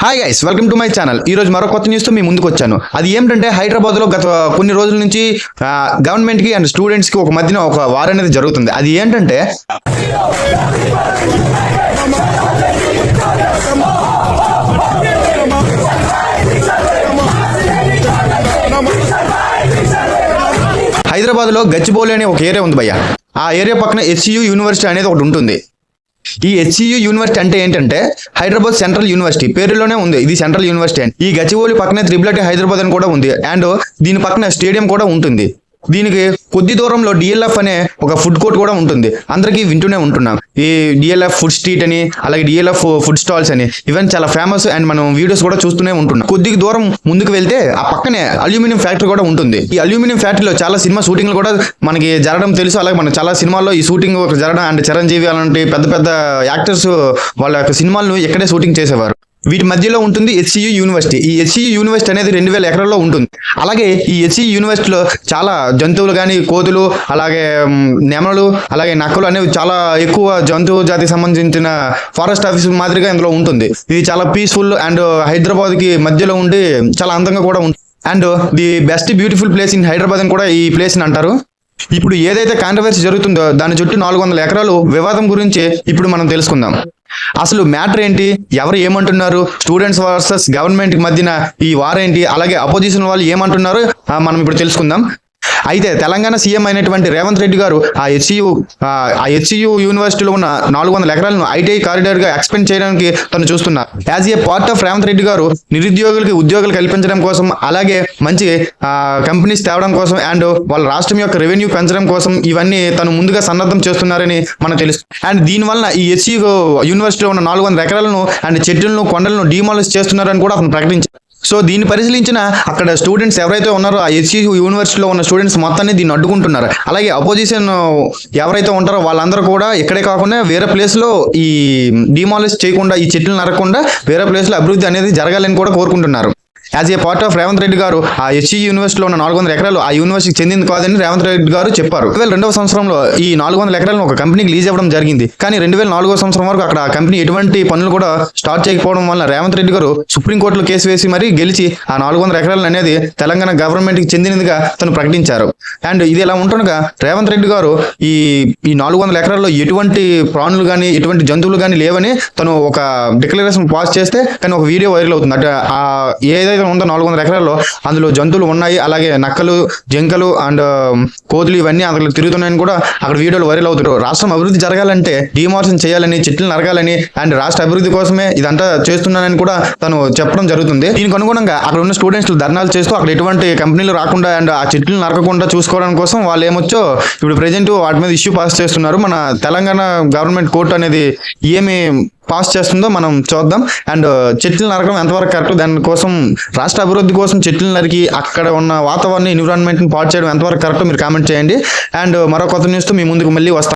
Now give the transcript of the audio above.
Hi guys welcome to my channel ఈ రోజు మరో కొత్త న్యూస్తో మీ ముందుకు వచ్చాను. అది ఏమిటంటే హైదరాబాద్లో గత కొన్ని రోజుల నుంచి గవర్నమెంట్కి అండ్ స్టూడెంట్స్కి ఒక మధ్యన ఒక వార్ అనేది జరుగుతుంది. అది ఏంటంటే హైదరాబాద్లో గచ్చిబౌలి అనే ఒక ఏరియా ఉంది భయ్య. ఆ ఏరియా పక్కన హెచ్యు యూనివర్సిటీ అనేది ఒకటి ఉంటుంది. ఈ హెచ్సియు యూనివర్సిటీ అంటే ఏంటంటే హైదరాబాద్ సెంట్రల్ యూనివర్సిటీ పేరులోనే ఉంది. ఇది సెంట్రల్ యూనివర్సిటీ అండ్. ఈ గచ్చిబౌలి పక్కనే త్రిబుల్ ఐటీ హైదరాబాద్ అని కూడా ఉంది. అండ్ దీని పక్కన స్టేడియం కూడా ఉంటుంది. దీనికి కొద్ది దూరంలో డిఎల్ఎఫ్ అనే ఒక ఫుడ్ కోర్ట్ కూడా ఉంటుంది. అందరికీ వింటూనే ఉంటున్నాం. ఈ డిఎల్ఎఫ్ ఫుడ్ స్ట్రీట్ అని అలాగే డిఎల్ఎఫ్ ఫుడ్ స్టాల్స్ అని ఇవన్నీ చాలా ఫేమస్ అండ్ మనం వీడియోస్ కూడా చూస్తూనే ఉంటున్నాం. కొద్ది దూరం ముందుకు వెళ్తే ఆ పక్కనే అల్యూమినియం ఫ్యాక్టరీ కూడా ఉంటుంది. ఈ అల్యూమినియం ఫ్యాక్టరీలో చాలా సినిమా షూటింగ్లు కూడా మనకి జరగడం తెలుసు. అలాగే మన చాలా సినిమాల్లో ఈ షూటింగ్ జరగడం అండ్ చిరంజీవి అలాంటి పెద్ద పెద్ద యాక్టర్స్ వాళ్ళ యొక్క సినిమాలను ఇక్కడే షూటింగ్ చేసేవారు. వీటి మధ్యలో ఉంటుంది హెచ్సియు యూనివర్సిటీ ఈ హెచ్సియు యూనివర్సిటీ అనేది రెండు వేల ఎకరాల్లో ఉంటుంది. అలాగే ఈ హెచ్సియు యూనివర్సిటీలో చాలా జంతువులు కానీ కోతులు అలాగే నెమలు అలాగే నక్కలు అనేవి చాలా ఎక్కువ జంతువు జాతికి సంబంధించిన ఫారెస్ట్ ఆఫీస్ మాదిరిగా ఇందులో ఉంటుంది. ఇది చాలా పీస్ఫుల్ అండ్ హైదరాబాద్కి మధ్యలో ఉండి చాలా అందంగా కూడా ఉంటుంది. And the best beautiful place in Hyderabad అని కూడా ఈ ప్లేస్ని అంటారు. ఇప్పుడు ఏదైతే కాంట్రవర్సీ జరుగుతుందో దాని చుట్టూ నాలుగు వందల ఎకరాలు వివాదం గురించి ఇప్పుడు మనం తెలుసుకుందాం. అసలు మ్యాటర్ ఏంటి? ఎవరు ఏమంటున్నారు? స్టూడెంట్స్ వర్సెస్ గవర్నమెంట్ మధ్యన ఈ వార్ ఏంటి? అలాగే అపోజిషన్ వాళ్ళు ఏమంటున్నారు? మనం ఇప్పుడు తెలుసుకుందాం. అయితే తెలంగాణ సీఎం అయినటువంటి రేవంత్ రెడ్డి గారు ఆ హెచ్యు ఆ హెచ్సియు యూనివర్సిటీలో ఉన్న నాలుగు వందల ఎకరాలను ఐటీఐ కారిడార్గా ఎక్స్పెండ్ చేయడానికి తను చూస్తున్నారు. As a part of Revanth Reddy garu నిరుద్యోగులకి ఉద్యోగాలు కల్పించడం కోసం అలాగే మంచి కంపెనీస్ తేవడం కోసం అండ్ వాళ్ళ రాష్ట్రం యొక్క రెవెన్యూ పెంచడం కోసం ఇవన్నీ తను ముందుగా సన్నద్ధం చేస్తున్నారని మనకు తెలుసు. అండ్ దీనివల్ల ఈ హెచ్యు యూనివర్సిటీలో ఉన్న నాలుగు వందల ఎకరాలను అండ్ చెట్లను కొండలను డిమాలిష్ చేస్తున్నారని కూడా అతను ప్రకటించారు. సో దీన్ని పరిశీలించిన అక్కడ స్టూడెంట్స్ ఎవరైతే ఉన్నారో ఆ ఎస్సీ యూనివర్సిటీలో ఉన్న స్టూడెంట్స్ మొత్తాన్ని దీన్ని అడ్డుకుంటున్నారు. అలాగే అపోజిషన్ ఎవరైతే ఉంటారో వాళ్ళందరూ కూడా ఇక్కడే కాకుండా వేరే ప్లేస్లో ఈ డిమాలిష్ చేయకుండా ఈ చెట్లు నరకకుండా వేరే ప్లేస్లో అభివృద్ధి అనేది జరగాలని కూడా కోరుకుంటున్నారు. As a part of Revanth Reddy garu ఆ హెచ్ఈ యూనివర్సిటీలో ఉన్న నాలుగు వందల ఎకరాలు ఆ యూనివర్సిటీకి చెందింది కాదని రేవంత్ రెడ్డి గారు చెప్పారు. రెండు రెండవ సంవత్సరంలో ఈ నాలుగు వందల ఎకరాలను ఒక కంపెనీకి లీజ్ ఇవ్వడం జరిగింది. కానీ రెండు వేల నాలుగో సంవత్సరం వరకు అక్కడ కంపెనీ ఎటువంటి పనులు కూడా స్టార్ట్ చేయకపోవడం వల్ల రేవంత్ రెడ్డి గారు సుప్రీంకోర్టులో కేసు వేసి మరీ గెలిచి ఆ నాలుగు వందల ఎకరాలు అనేది తెలంగాణ గవర్నమెంట్కి చెందినదిగా తను ప్రకటించారు. అండ్ ఇది ఇలా ఉంటుండగా రేవంత్ రెడ్డి గారు ఈ ఈ నాలుగు వందల ఎకరాల్లో ఎటువంటి ప్రాణులు కానీ ఎటువంటి జంతువులు కానీ లేవని తను ఒక డిక్లరేషన్ పాస్ చేస్తే కానీ ఒక వీడియో వైరల్ అవుతుంది. అంటే ఆ ఏదైతే ఉందో నాలుగు వందల ఎకరాల్లో అందులో జంతువులు ఉన్నాయి. అలాగే నక్కలు జింకలు అండ్ కోతులు ఇవన్నీ అందులో తిరుగుతున్నాయని కూడా అక్కడ వీడియోలు వైరల్ అవుతున్నారు. రాష్ట్రం అభివృద్ధి జరగాలంటే డిమార్షన్ చేయాలని చెట్లు నరగాలని అండ్ రాష్ట్ర అభివృద్ధి కోసమే ఇదంతా చేస్తున్నానని కూడా తను చెప్పడం జరుగుతుంది. దీనికి అనుగుణంగా అక్కడ ఉన్న స్టూడెంట్స్ ధర్నాలు చేస్తూ అక్కడ ఎటువంటి కంపెనీలు రాకుండా అండ్ ఆ చెట్లు నరకకుండా చూసుకోవడం కోసం వాళ్ళు ఏమొచ్చో ఇప్పుడు ప్రజెంట్ వాటి మీద ఇష్యూ పాస్ చేస్తున్నారు. మన తెలంగాణ గవర్నమెంట్ కోర్టు అనేది ఏమి పాస్ చేస్తుందో మనం చూద్దాం. అండ్ uh, చెట్లు నరకడం ఎంతవరకు కరెక్ట్ దానికోసం రాష్ట్ర అభివృద్ధి కోసం చెట్లు నరికి అక్కడ ఉన్న వాతావరణ ఎన్విరాన్మెంట్ని పాటు చేయడం ఎంతవరకు కరెక్ట్ మీరు కామెంట్ చేయండి. అండ్ uh, మరో కొత్త న్యూస్తో మీ ముందుకు మళ్ళీ వస్తాం